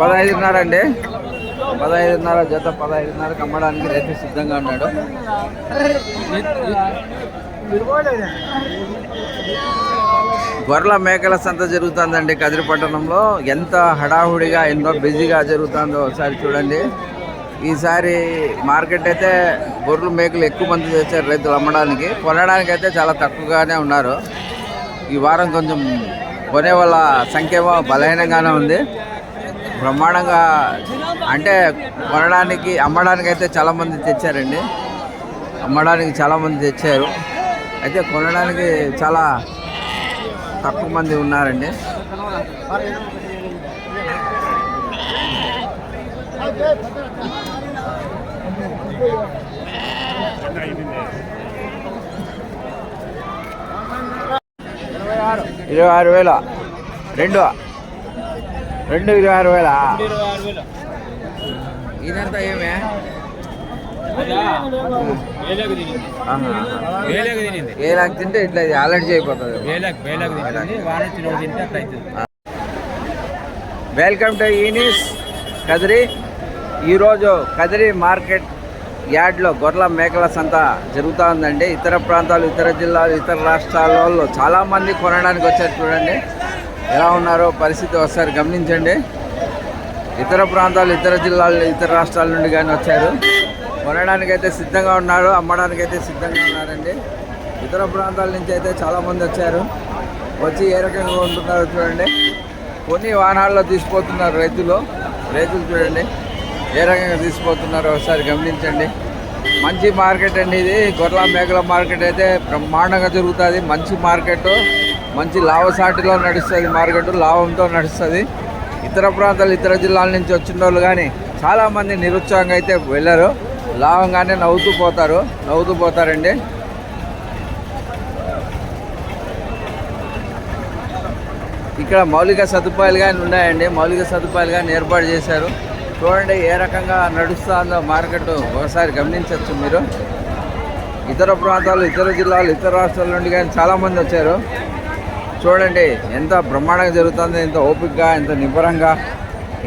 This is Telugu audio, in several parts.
పదహైదున్నర అండి పదహైదున్నర జత పదహైదున్నరకు అమ్మడానికి రైతు సిద్ధంగా ఉన్నాడు. గొర్రెల మేకల సంత జరుగుతుందండి కదిరి పట్టణంలో. ఎంత హడావుడిగా ఎంతో బిజీగా జరుగుతుందో ఒకసారి చూడండి. ఈసారి మార్కెట్ అయితే గొర్రెలు మేకలు ఎక్కువ మంది తెచ్చారు రైతులు అమ్మడానికి. కొనడానికి అయితే చాలా తక్కువగానే ఉన్నారు. ఈ వారం కొంచెం కొనే వాళ్ళ సంఖ్య బలహీనంగానే ఉంది. బ్రహ్మాండంగా అంటే కొనడానికి అమ్మడానికి అయితే చాలామంది తెచ్చారండి. అమ్మడానికి చాలామంది తెచ్చారు. అయితే కొనడానికి చాలా తక్కువ మంది ఉన్నారండి. ఇరవై ఆరు వేల. రెండు. రెండు ఇరవై ఆరు వేల? ఇదంతా ఏమే? వేలకు తింటే ఇట్లా అలర్జీ అయిపోతుంది. వెల్కమ్ టు ఈనీస్ కదిరి. ఈరోజు కదిరి మార్కెట్ యార్డ్లో గొర్రెల మేకల సంత జరుగుతూ ఉందండి. ఇతర ప్రాంతాలు ఇతర జిల్లాలు ఇతర రాష్ట్రాల వాళ్ళు చాలామంది కొనడానికి వచ్చారు చూడండి. ఎలా ఉన్నారో పరిస్థితి ఒకసారి గమనించండి. ఇతర ప్రాంతాలు ఇతర జిల్లాలు ఇతర రాష్ట్రాల నుండి కానీ వచ్చారు. కొనడానికైతే సిద్ధంగా ఉన్నారు అమ్మడానికి అయితే సిద్ధంగా ఉన్నారండి. ఇతర ప్రాంతాల నుంచి అయితే చాలామంది వచ్చారు. వచ్చి ఏ రకంగా ఉంటున్నారో చూడండి. కొన్ని వాహనాల్లో తీసిపోతున్నారు రైతులు. రైతులు చూడండి ఏ రకంగా తీసుకుపోతున్నారో ఒకసారి గమనించండి. మంచి మార్కెట్ అండి ఇది. గొర్రెల మేకల మార్కెట్ అయితే బ్రహ్మాండంగా జరుగుతుంది. మంచి మార్కెట్. మంచి లాభసాటిలో నడుస్తుంది మార్కెట్ లాభంతో నడుస్తుంది. ఇతర ప్రాంతాలు ఇతర జిల్లాల నుంచి వచ్చిన వాళ్ళు కానీ చాలామంది నిరుత్సాహంగా అయితే వెళ్ళారు. లాభంగానే నవ్వుతూ పోతారు. నవ్వుతూ పోతారండి. ఇక్కడ మౌలిక సదుపాయాలు కానీ ఉన్నాయండి. మౌలిక సదుపాయాలు కానీ ఏర్పాటు చేశారు. చూడండి ఏ రకంగా నడుస్తుందో మార్కెట్. ఒకసారి గమనించవచ్చు మీరు. ఇతర ప్రాంతాలు ఇతర జిల్లాలు ఇతర రాష్ట్రాల నుండి కానీ చాలామంది వచ్చారు. చూడండి ఎంత బ్రహ్మాండంగా జరుగుతుందో ఎంత ఓపికగా ఎంత నిబ్బరంగా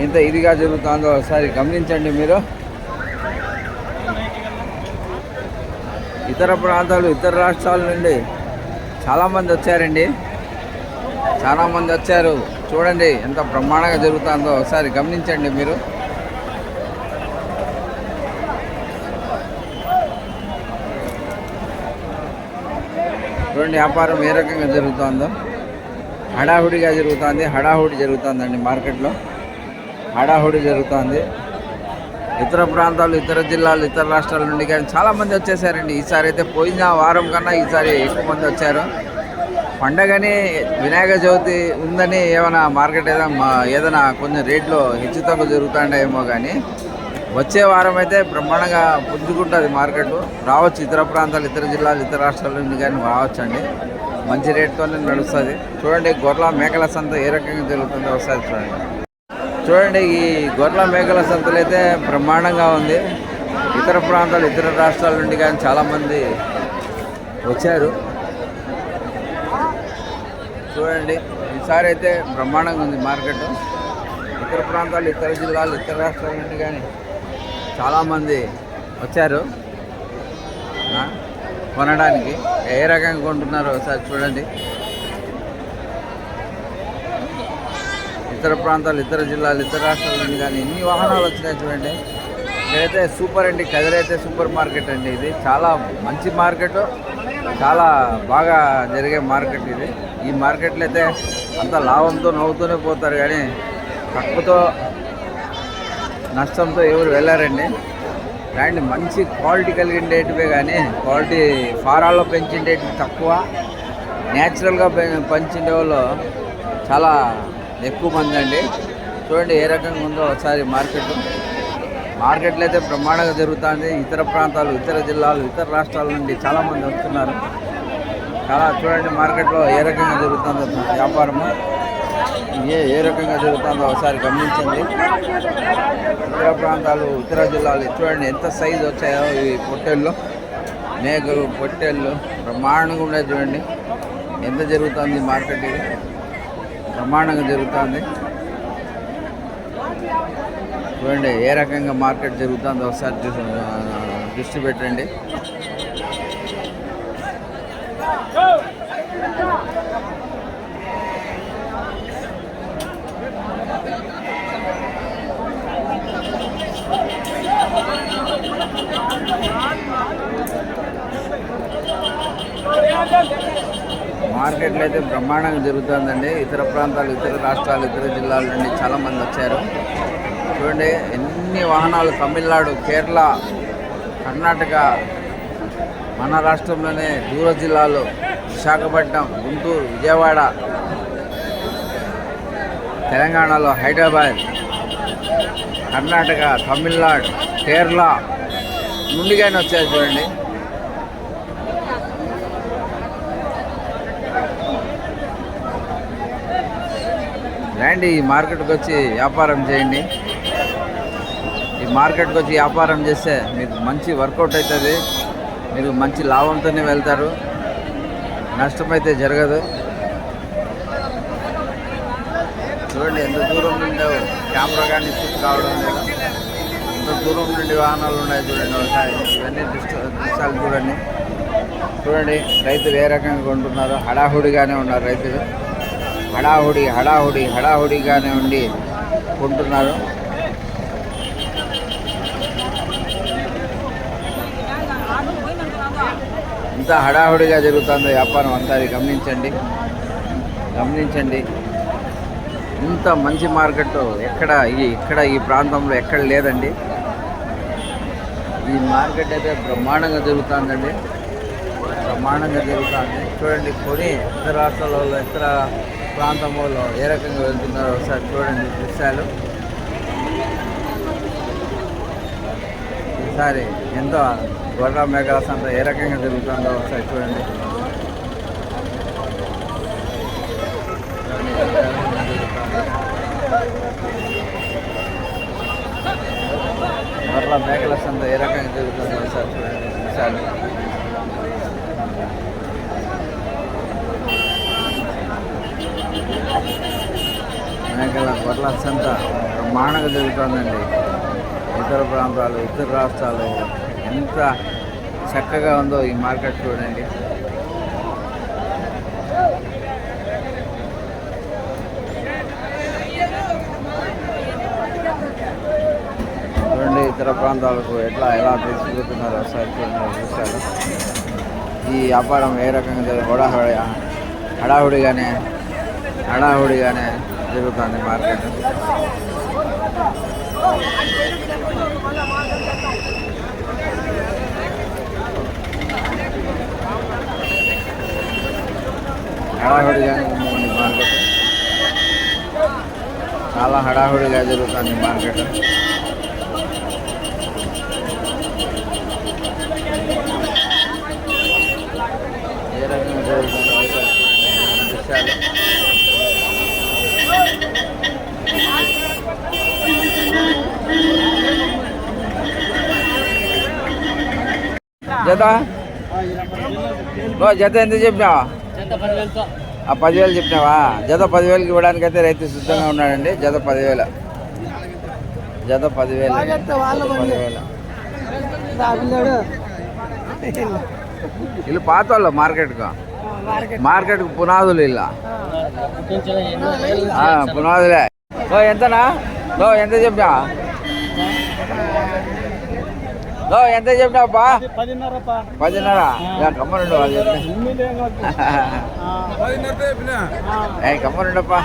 ఎంత ఇదిగా జరుగుతుందో ఒకసారి గమనించండి మీరు. ఇతర ప్రాంతాలు ఇతర రాష్ట్రాల నుండి చాలామంది వచ్చారండి. చాలామంది వచ్చారు. చూడండి ఎంత బ్రహ్మాండంగా జరుగుతుందో ఒకసారి గమనించండి మీరు. చూడండి వ్యాపారం ఏ రకంగా జరుగుతుందో. హడాహుడిగా జరుగుతుంది హడాహుడి జరుగుతుందండి మార్కెట్లో. హడాహుడి జరుగుతుంది. ఇతర ప్రాంతాలు ఇతర జిల్లాలు ఇతర రాష్ట్రాల నుండి కానీ చాలామంది వచ్చేసారండి. ఈసారి అయితే పోయిన వారం కన్నా ఈసారి ఎక్కువ మంది వచ్చారు. పండగని వినాయక చవితి ఉందని ఏమైనా మార్కెట్ ఏదైనా మా- ఏదైనా కొంచెం రేట్లు హెచ్చు తగ్గు జరుగుతుండేమో కానీ వచ్చే వారం అయితే బ్రహ్మాండంగా పుంజుకుంటుంది మార్కెట్. రావచ్చు ఇతర ప్రాంతాలు ఇతర జిల్లాలు ఇతర రాష్ట్రాల నుండి కానీ రావచ్చండి. మంచి రేట్తోనే నడుస్తుంది. చూడండి గొర్రెల మేకల సంత ఏ రకంగా జరుగుతుందో ఒకసారి చూడండి. చూడండి ఈ గొర్రెల మేకల సంతలు అయితే బ్రహ్మాండంగా ఉంది. ఇతర ప్రాంతాలు ఇతర రాష్ట్రాల నుండి కానీ చాలామంది వచ్చారు. చూడండి ఈసారి అయితే బ్రహ్మాండంగా ఉంది మార్కెట్. ఇతర ప్రాంతాలు ఇతర జిల్లాలు ఇతర రాష్ట్రాల నుండి కానీ చాలామంది వచ్చారు. ఆ, కొనడానికి ఏ రకంగా కొంటున్నారో ఒకసారి చూడండి. ఇతర ప్రాంతాలు ఇతర జిల్లాలు ఇతర రాష్ట్రాల నుండి కానీ ఎన్ని వాహనాలు వచ్చినాయి చూడండి. ఇదైతే సూపర్ అండి కదిరైతే సూపర్ మార్కెట్ అండి ఇది. చాలా మంచి మార్కెట్ చాలా బాగా జరిగే మార్కెట్ ఇది. ఈ మార్కెట్లు అయితే అంత లాభంతో నవ్వుతూనే పోతారు కానీ తక్కువతో నష్టంతో ఎవరు వెళ్ళారండి. రండి మంచి క్వాలిటీ కలిగిండేటివే కానీ క్వాలిటీ ఫారాల్లో పెంచిండేటివి తక్కువ. న్యాచురల్గా పె- పెంచిండే వాళ్ళు చాలా ఎక్కువ మంది అండి. చూడండి ఏ రకంగా ఉందో ఒకసారి మార్కెట్ మార్కెట్లో అయితే బ్రహ్మాండంగా జరుగుతుంది. ఇతర ప్రాంతాలు ఇతర జిల్లాలు ఇతర రాష్ట్రాల నుండి చాలామంది వస్తున్నారు. చాలా చూడండి మార్కెట్లో ఏ రకంగా జరుగుతుందో వ్యాపారము. ఏ ఏ రకంగా జరుగుతుందో ఒకసారి గమనించండి. ఇతర ప్రాంతాలు ఇతర జిల్లాలు చూడండి ఎంత సైజు వచ్చాయో ఈ పొట్టెల్లో మేకలు పొట్టెళ్ళు బ్రహ్మాండంగా ఉన్నాయి చూడండి. ఎంత జరుగుతుంది మార్కెట్ బ్రహ్మాండంగా జరుగుతుంది. చూడండి ఏ రకంగా మార్కెట్ జరుగుతుందో ఒకసారి చూసి దృష్టి పెట్టండి. మార్కెట్లో అయితే బ్రహ్మాండంగా జరుగుతుందండి. ఇతర ప్రాంతాలు ఇతర రాష్ట్రాలు ఇతర జిల్లాల నుండి చాలామంది వచ్చారు. చూడండి ఎన్ని వాహనాలు తమిళనాడు కేరళ కర్ణాటక మన రాష్ట్రంలోనే దూర జిల్లాలు విశాఖపట్నం గుంటూరు విజయవాడ తెలంగాణలో హైదరాబాద్ కర్ణాటక తమిళనాడు కేరళ నుండిగానే వచ్చారు చూడండి. రండి ఈ మార్కెట్కి వచ్చి వ్యాపారం చేయండి. ఈ మార్కెట్కి వచ్చి వ్యాపారం చేస్తే మీకు మంచి వర్కౌట్ అవుతుంది. మీరు మంచి లాభంతోనే వెళ్తారు. నష్టమైతే జరగదు. చూడండి ఎంత దూరం నుండి కెమెరా కానీ షూట్ కావడం లేదు. ఎంత దూరం నుండి వాహనాలు ఉన్నాయి చూడండి ఒకసారి. ఇవన్నీ దృశ్యాలు చూడండి. చూడండి రైతులు ఏ రకంగా కొంటున్నారు హడాహుడిగానే ఉన్నారు రైతులు. హడాహుడి హడాహుడి హడాహుడిగానే ఉండి కొంటున్నారు ఇంత హడాహుడిగా జరుగుతుందో వ్యాపారం అంతా గమనించండి. గమనించండి. ఇంత మంచి మార్కెట్ ఎక్కడ ఈ ఇక్కడ ఈ ప్రాంతంలో ఎక్కడ లేదండి. ఈ మార్కెట్ అయితే బ్రహ్మాండంగా జరుగుతుందండి. బ్రహ్మాండంగా జరుగుతుంది. చూడండి కొని ఇతర రాష్ట్రాలలో ఇతర ప్రాంతం వాళ్ళు ఏ రకంగా వెళ్తున్నారో ఒకసారి చూడండి దృశ్యాలు. ఈసారి ఎంతో గొర్రె మేకల సంత ఏ రకంగా జరుగుతుందో ఒకసారి చూడండి. చూడండి, ఎంత సంత ఏ రకంగా జరుగుతుందో ఒకసారి చూడండి దృశ్యాలు. మేకల గొర్రెల సంత బ్రహ్మాండంగా జరుగుతుందండి. ఇతర ప్రాంతాలు ఇతర రాష్ట్రాలు ఎంత చక్కగా ఉందో ఈ మార్కెట్ చూడండి. చూడండి ఇతర ప్రాంతాలకు ఎట్లా ఎలా తీసుకెళ్తున్నారో ఒకసారి చూడండి ఈ వ్యాపారం ఏ రకంగా జరుగు హడాహుడి హడాహుడిగానే హడాహుడిగానే జరుగుతుంది మార్కెట్ హడాహుడిగానే ఉంది మార్కెట్ చాలా హడాహుడిగా జరుగుతుంది మార్కెట్ జత? జత ఎంత చెప్పినావా? ఆ పదివేలు చెప్పినావా? జత పదివేలకి ఇవ్వడానికి అయితే రైతు సిద్ధంగా ఉన్నాడండి. జత పదివేల. జత పదివేలు. పదివేల. వీళ్ళు పాత వాళ్ళు మార్కెట్కు. మార్కెట్కు పునాదులు ఇలా పునాదులే. ఓ ఎంతనా? ఓ ఎంత చెప్పినా ఓ ఎంత చెప్పినావా పదిన్నర? ఏ కమ్మనుండప్పా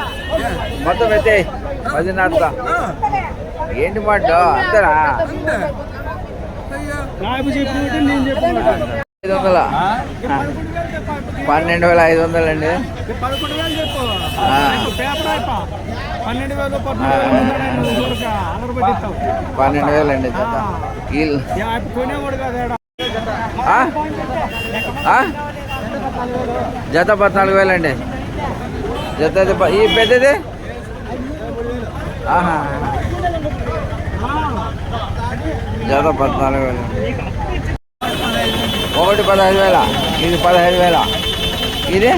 మొత్తం ఎత్తే. పదిన్నర ఏంటి మాట అంతేనా? ఐదు వందల? పన్నెండు వేల ఐదు వందలు పన్నెండు వేలు పన్నెండు వేలు అండి కొనేవాడు కదా? జత పద్నాలుగు వేలు అండి. జత ఈ పెద్దది? జత పద్నాలుగు వేలు ఒకటి పదహైదు వేల ఇది పదహైదు వేల. ఇది?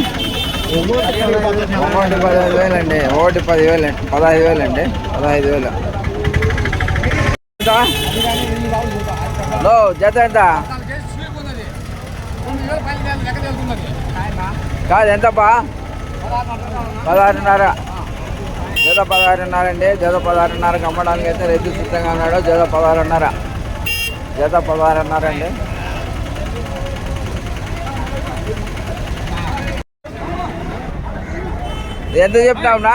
ఒకటి పదహైదు వేలు అండి ఒకటి పదివేలు అండి పదహైదు వేలు అండి పదహైదు వేలు. హలో జత ఎంత? కాదు ఎంతప్పా పదహారున్నర. జత పదహారున్నర అండి జత పదహారున్నరకి అమ్మడానికి అయితే రైతు సిద్ధంగా ఉన్నాడు. జత పదహారున్నర. జత పదహారున్నర అండి ఎంత చెప్పినావునా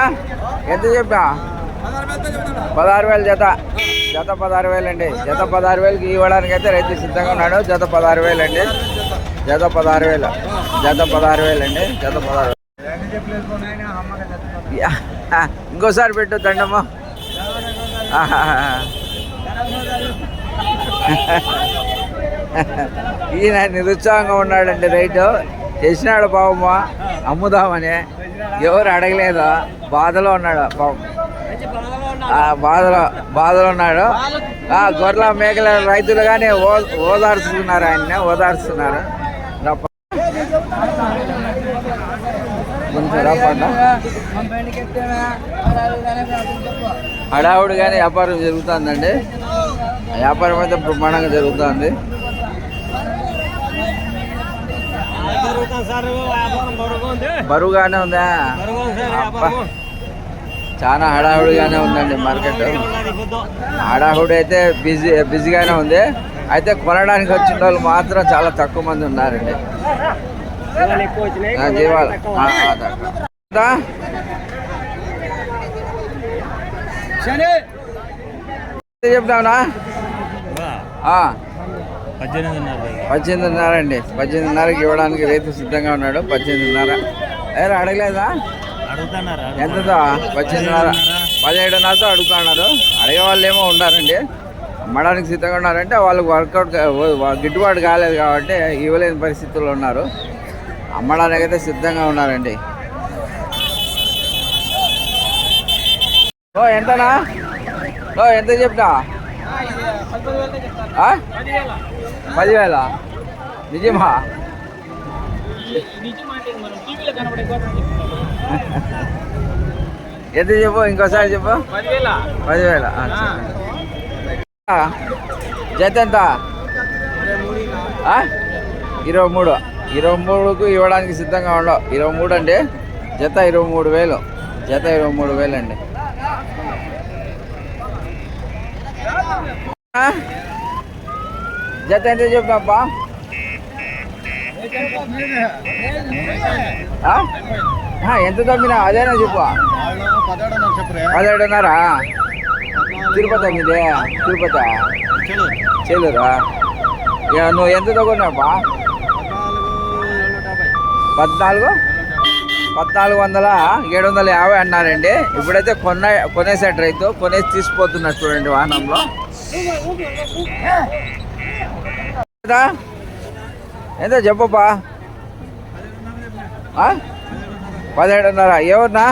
ఎంత చెప్పినా? పదహారు వేలు జత. జత పదహారు వేలు అండి జత పదహారు వేలకి ఇవ్వడానికి అయితే రైతు సిద్ధంగా ఉన్నాడు. జత పదహారు వేలు అండి జత పదహారు వేలు. జత పదహారు వేలు అండి జత పదహారు యా, ఇంకోసారి పెట్టు దండమ్మ. ఈయన నిరుత్సాహంగా ఉన్నాడండి రైతు. చేసినాడు పాపమ్మ అమ్ముదామని. ఎవరు అడగలేదు? బాధలో ఉన్నాడు? ఆ, బాధలో బాధలో ఉన్నాడు? ఆ, గొర్రెల మేకల రైతులు కానీ ఓదార్చుతున్నారు ఆయన ఓదార్చుతున్నారు రప్ప. కానీ హడావుడిగానే వ్యాపారం జరుగుతుందండి. వ్యాపారం అయితే బ్రహ్మాండంగా జరుగుతుంది. బరువుగానే ఉందా. చాలా హడావుడిగానే ఉందండి మార్కెట్. హడావుడి అయితే బిజీ బిజీగానే ఉంది. అయితే కొనడానికి వచ్చిన వాళ్ళు మాత్రం చాలా తక్కువ మంది ఉన్నారండి. జీవాలు చెప్తావునా పద్దెనిమిదిన్నర అండి. పద్దెనిమిదిన్నరకి ఇవ్వడానికి రైతు సిద్ధంగా ఉన్నాడు. పద్దెనిమిదిన్నర. ఎవరు అడగలేదా? ఎంతతో? పద్దెనిమిదిన్నర. పదిహేడున్నరతో అడుగుతున్నారు. అడిగే వాళ్ళు ఏమో ఉన్నారండి. అమ్మడానికి సిద్ధంగా ఉన్నారంటే వాళ్ళకి వర్కౌట్ గిట్టుబాటు కాలేదు కాబట్టి ఇవ్వలేని పరిస్థితుల్లో ఉన్నారు. అమ్మడానికి అయితే సిద్ధంగా ఉన్నారండి. ఓ ఎంతనా? ఓ ఎంత చెప్తా? పదివేల? నిజమా? ఎంత చెప్పు? ఇంకోసారి చెప్పు. పదివేల. జత ఎంత? ఇరవై మూడు. ఇరవై మూడుకు ఇవ్వడానికి సిద్ధంగా ఉండవు ఇరవై మూడు అండి జత ఇరవై మూడు వేలు. జత ఇరవై మూడు వేలు అండి జత ఎంత చెప్పినప్పా ఆ? ఆ, ఎంత తమ్మినా? అదేనా చెప్పు. పదిహేడున్నరా. తిరుపతి మీదే తిరుపతి. చెల్లూరా నువ్వు ఎంత తగ్గున్నావా పద్నాలుగు? పద్నాలుగు వందల? ఏడు వందల యాభై అన్నారండి. ఇప్పుడైతే కొన్న కొనేసాడు రైతు. కొనేసి తీసిపోతున్నారు చూడండి వాహనంలో. ఎంత? చెప్పబ్బా. ఆ? పదిహేడున్నర. ఎవరినా?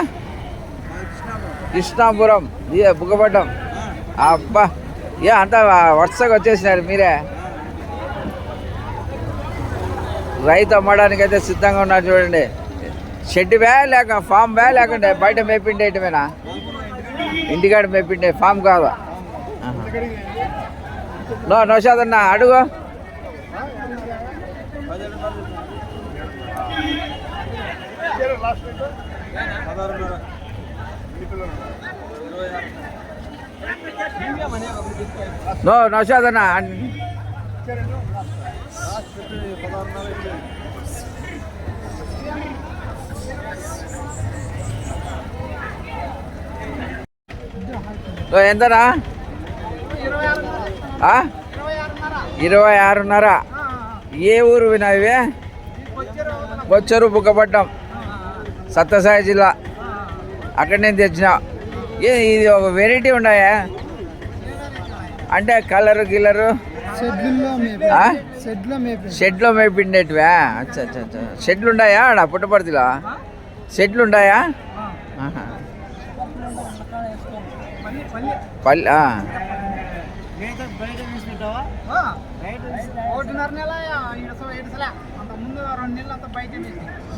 కృష్ణాపురం. ఏ బుగ్గపడ్డం అబ్బా. ఏ అంతా వరుసగా వచ్చేసినారు మీరే. రైతు అమ్మడానికి అయితే సిద్ధంగా ఉన్నారు చూడండి. షెడ్ వే లేక ఫామ్ వే లేకుంటే బయట మేపిండేటమేనా ఇంటికాడ మేపిండే ఫామ్ కాదా? నో నో అన్న అడుగు. నో నౌషాదన్న అన్న ఎంతనా ఇరవై ఆరున్నర. ఏ ఊరు వినవే బొచ్చరు బుక్కపట్నం సత్యసాయి జిల్లా. అక్కడ నేను తెచ్చిన. ఏ ఇది ఒక వెరైటీ ఉన్నాయా? అంటే కలరు గిల్లరు షెడ్లో మేపే మేపిండేటివా? అచ్చా అచ్చా అచ్చా. షెడ్లు ఉన్నాయా ఆడ పుట్టపర్తిలో షెడ్లు ఉన్నాయా పల్లె.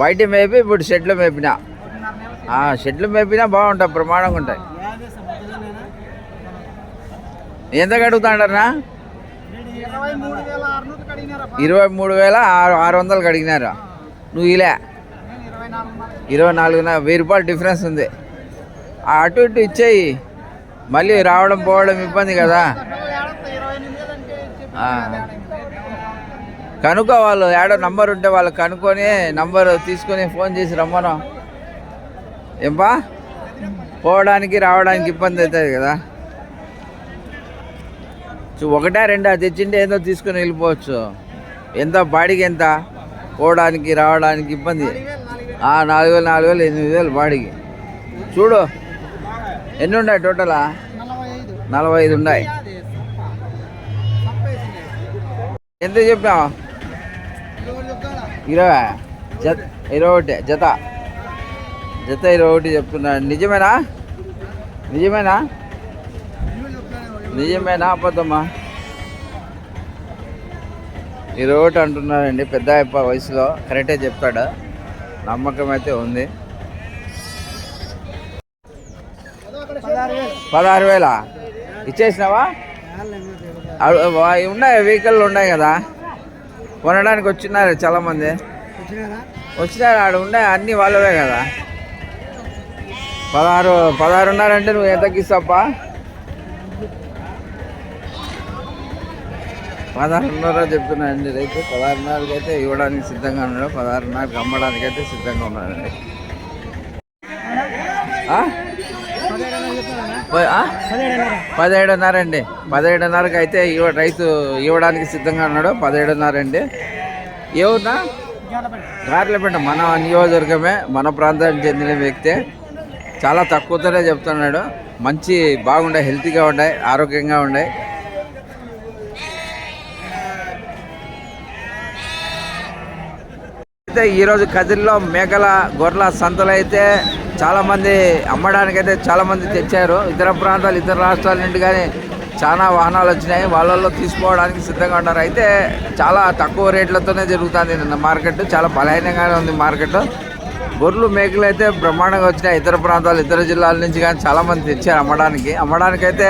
బయట మేపి. ఇప్పుడు షెడ్లో మేపిన. షెడ్లు మేపినా బాగుంటాయి ప్రమాణంగా ఉంటాయి. ఎంత కడుగుతాడన్నా ఇరవై మూడు వేల ఆరునూరు కడిగినారా ఇరవై మూడు వేల ఆరు ఆరు వందలు కడిగినారు నువ్వు ఇలా. ఇరవై నాలుగున్నర ఇరవై నాలుగున వెయ్యి రూపాయలు డిఫరెన్స్ ఉంది. ఆ అటు ఇటు ఇచ్చేయి. మళ్ళీ రావడం పోవడం ఇబ్బంది కదా ఏడంతా ఇరవై ఎనిమిది వేలు కనుక వాళ్ళు ఏడో నంబర్ ఉంటే వాళ్ళు కనుక్కొని నంబర్ తీసుకొని ఫోన్ చేసి రమ్మను. ఏంపా? పోవడానికి రావడానికి ఇబ్బంది అవుతుంది కదా. చూ ఒకటా రెండా తెచ్చింటే ఏదో తీసుకొని వెళ్ళిపోవచ్చు. ఎంత బాడీకి ఎంత? పోవడానికి రావడానికి ఇబ్బంది. ఆ, నాలుగు వేలు నాలుగు వేలు ఎనిమిది వేలు బాడీకి. చూడు ఎన్ని ఉన్నాయి టోటలా? నలభై ఐదు ఉన్నాయి. ఎంత చెప్పావు ఇరవై. జత ఇరవై ఒకటి జత. జత ఇరవై ఒకటి చెప్తున్నాడు. నిజమేనా? నిజమేనా? నిజమేనా అబద్ధమ్మా ఇరవై ఒకటి అంటున్నారండి పెద్ద అప్ప వయసులో. కరెక్టే చెప్తాడు నమ్మకం అయితే ఉంది. పదహారు వేలా. వేల. ఇచ్చేసినావా ఉన్నాయి వెహికల్ ఉన్నాయి కదా. కొనడానికి వచ్చినారు చాలామంది. వచ్చినారా వచ్చినారు ఆడ ఉన్నాయి అన్నీ వాళ్ళవే కదా. పదహారు పదహారున్నారంటే నువ్వు ఎంతకి ఇస్తావా పదహారున్నర చెప్తున్నానండి రైతు పదహారున్నరకి అయితే ఇవ్వడానికి సిద్ధంగా ఉన్నాడు. పదహారున్నరకి అమ్మడానికి అయితే సిద్ధంగా ఉన్నాడండి? పదిహేడున్నర అండి. పదిహేడున్నరకి అయితే ఇవ రైతు ఇవ్వడానికి సిద్ధంగా ఉన్నాడు. పదిహేడున్నర అండి. ఏమన్నా గార్లపేట. మన నియోజకవర్గమే మన ప్రాంతానికి చెందిన వ్యక్తే. చాలా తక్కువతోనే చెప్తున్నాడు. మంచి బాగుండే హెల్తీగా ఉన్నాయి ఆరోగ్యంగా ఉన్నాయి అయితే ఈరోజు కదిరిలో మేకల గొర్రెల సంతలు అయితే చాలామంది అమ్మడానికైతే చాలామంది తెచ్చారు. ఇతర ప్రాంతాలు ఇతర రాష్ట్రాల నుండి కానీ చాలా వాహనాలు వచ్చినాయి. వాళ్ళల్లో తీసుకోవడానికి సిద్ధంగా ఉన్నారు. అయితే చాలా తక్కువ రేట్లతోనే జరుగుతుంది నిన్న మార్కెట్. చాలా బలహీనంగానే ఉంది మార్కెట్. గొర్రెలు మేకలు అయితే బ్రహ్మాండంగా వచ్చినాయి. ఇతర ప్రాంతాలు ఇతర జిల్లాల నుంచి కానీ చాలామంది తెచ్చారు అమ్మడానికి. అమ్మడానికైతే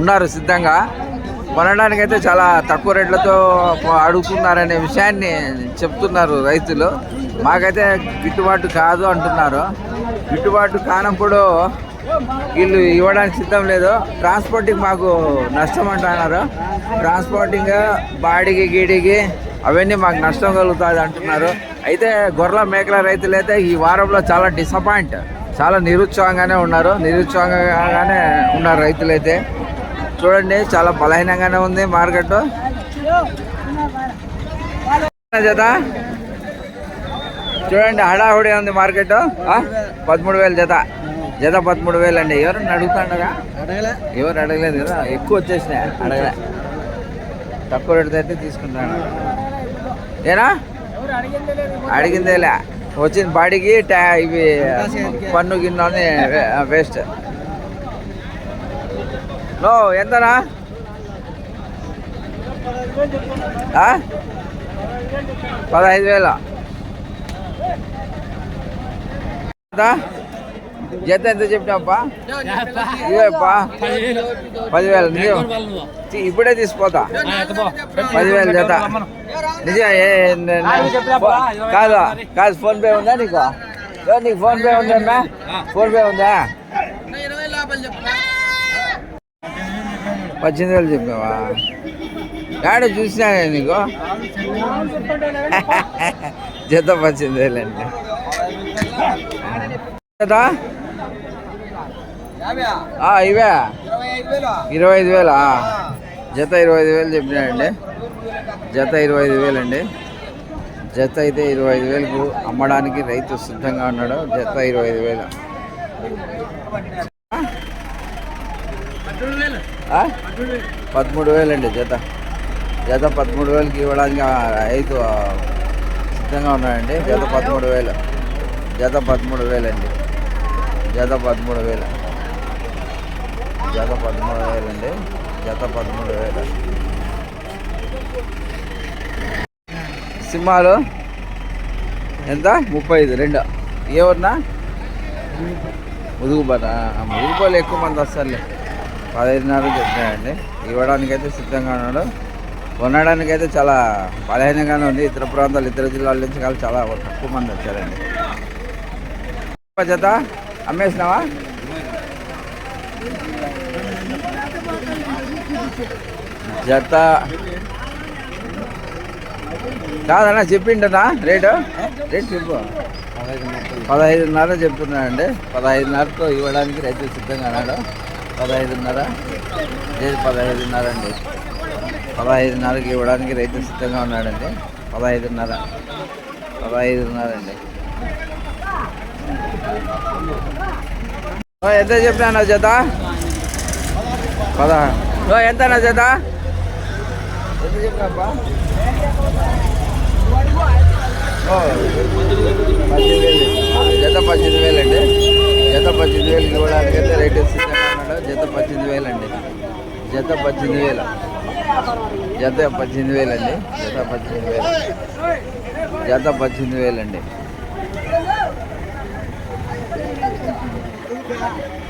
ఉన్నారు సిద్ధంగా. కొనడానికైతే చాలా తక్కువ రేట్లతో అడుగుతున్నారనే విషయాన్ని చెప్తున్నారు రైతులు. మాకైతే గిట్టుబాటు కాదు అంటున్నారు. గిట్టుబాటు కానప్పుడు వీళ్ళు ఇవ్వడానికి సిద్ధం లేదు. ట్రాన్స్పోర్టింగ్ మాకు నష్టం అంటున్నారు. ట్రాన్స్పోర్టింగ్ బాడీకి గీడికి అవన్నీ మాకు నష్టం కలుగుతుంది అంటున్నారు. అయితే గొర్రెల మేకల రైతులు అయితే ఈ వారంలో చాలా డిసప్పాయింట్ చాలా నిరుత్సాహంగానే ఉన్నారు. నిరుత్సాహంగానే ఉన్నారు రైతులైతే. చూడండి చాలా బలహీనంగానే ఉంది మార్కెట్. జత చూడండి హడాహుడి ఉంది మార్కెట్. పదమూడు వేలు జత. జత పదమూడు వేలు అండి. ఎవరన్నా అడుగుతాండగా? అడగలే. ఎవరు అడగలేదు కదా? ఎక్కువ వచ్చేసినాయి. అడగలే. తక్కువ రేటు అయితే తీసుకుంటాను. ఏనా? అడిగిందేలే. వచ్చిన బాడీకి ట్యా ఇవి పన్ను గిన్నె వేస్ట్ నో ఎంతనా? పదహైదు వేల ఎంత? జత ఎంత చెప్పినాపా ఇవేపా పదివేలు నిజం. ఇప్పుడే తీసిపోతా. పదివేలు జత. నిజం కాదు కాదు ఫోన్ పే ఉందా నీకు? నీకు ఫోన్ పే ఉందా ఫోన్ పే ఉందా? పద్దెనిమిది వేలు చెప్పావా? గాడి చూసినా నీకు? జత పద్దెనిమిది వేలండి. కదా? జత ఇవే. ఇరవై ఐదు వేలు వేలా జత ఇరవై ఐదు వేలు చెప్పినాయండి జత ఇరవై ఐదు వేలు అండి జత అయితే ఇరవై ఐదు వేలకు అమ్మడానికి రైతు సిద్ధంగా ఉన్నాడు. జత ఇరవై ఐదు వేలు. పదమూడు వేలండి జత. జత పదమూడు వేలకి ఇవ్వడానికి రైతు సిద్ధంగా ఉన్నాడండి. జత పదమూడు వేలు. జత పదమూడు వేలండి. జత పదమూడు వేలు. జత పదమూడు వేలండి. అండి జత పదమూడు వేలు. సింహాలు? ఎంత? ముప్పై ఐదు రెండు. ఏ ఊరినా? ముదుగుబాట ముదుగుబాలు ఎక్కువ మంది వస్తారులే పదహైదున్నర చెప్తున్నాయండి. ఇవ్వడానికి అయితే సిద్ధంగా ఉన్నాడు. కొనడానికైతే చాలా బలహీనంగానే ఉంది. ఇతర ప్రాంతాలు ఇతర జిల్లాల నుంచి కాదు చాలా తక్కువ మంది వచ్చారండి. జత. అమ్మేసినావా? జత. కాదన్నా చెప్పిండనా రేటు? రేట్ చెప్పు. పదహైదున్నర చెప్తున్నాడండి. పదహైదున్నరతో ఇవ్వడానికి రైతు సిద్ధంగా అన్నాడు పదహైదున్నర? లేదు పదహైదున్నర అండి పదహైదున్నరకి ఇవ్వడానికి రైతు సిద్ధంగా ఉన్నాడండి. పదహైదున్నర. పదహైదున్నర అండి ఎంత చెప్పినా జత? పద. ఎంత ఎంతనా జత? ఎంత చెప్పినప్పా ఓ, పద్దెనిమిది వేలు. జత పద్దెనిమిది వేలు అండి జత పద్దెనిమిది వేలకి ఇవ్వడానికి అయితే రేట్ సిద్ధంగా జత పద్దెనిమిది వేలు అండి జత పద్దెనిమిది వేలు. జత పద్దెనిమిది వేలు అండి జత పద్దెనిమిది వేలు. జత పద్దెనిమిది వేలు అండి Yeah.